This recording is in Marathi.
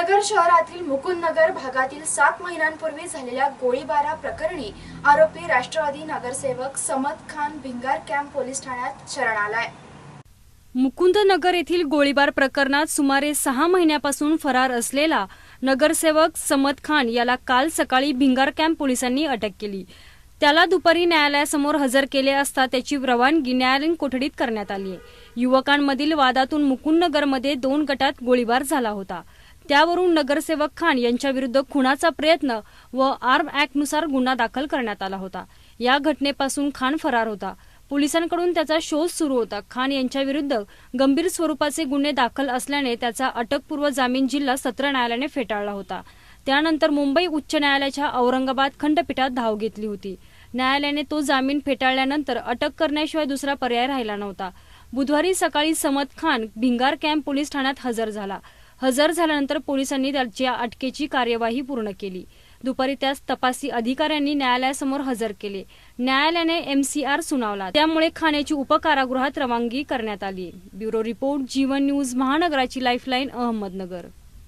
नगर शहरातील मुकुंदनगर भागातील सात महिन्यांपूर्वी झालेल्या गोळीबारा प्रकरणी आरोपी राष्ट्रवादी नगरसेवक समद खान भिंगार कॅम्प पोलीस ठाण्यात शरण आलाय. मुकुंदनगर येथील गोळीबार प्रकरणात सुमारे सहा महिन्यापासून फरार असलेला नगरसेवक समद खान याला काल सकाळी भिंगार कॅम्प पोलिसांनी अटक केली. त्याला दुपारी न्यायालयासमोर हजर केले असता त्याची रवानगी न्यायालयीन कोठडीत करण्यात आली. आहे युवकांमधील वादातून मुकुंदनगरमध्ये दोन गटात गोळीबार झाला होता. त्यावरून नगरसेवक खान यांच्याविरुद्ध खुनाचा प्रयत्न व आर्म ऍक्टनुसार गुन्हा दाखल करण्यात आला होता. या घटनेपासून खान फरार होता. पोलिसांकडून त्याचा शोध सुरू होता. खान यांच्याविरुद्ध गंभीर स्वरूपाचे गुन्हे दाखल असल्याने त्याचा अटकपूर्व जामीन जिल्हा सत्र न्यायालयाने फेटाळला होता. त्यानंतर मुंबई उच्च न्यायालयाच्या औरंगाबाद खंडपीठात धाव घेतली होती. न्यायालयाने तो जामीन फेटाळल्यानंतर अटक करण्याशिवाय दुसरा पर्याय राहिला नव्हता. बुधवारी सकाळी समद खान भिंगार कॅम्प पोलीस ठाण्यात हजर झाला. हजर झाल्यानंतर पोलिसांनी त्याच्या अटकेची कार्यवाही पूर्ण केली. दुपारी त्यास तपासी अधिकाऱ्यांनी न्यायालयासमोर हजर केले. न्यायालयाने एमसीआर सुनावला. त्यामुळे खाण्याची उपकारागृहात रवानगी करण्यात आली. ब्युरो रिपोर्ट जीवन न्यूज महानगराची लाईफलाईन अहमदनगर.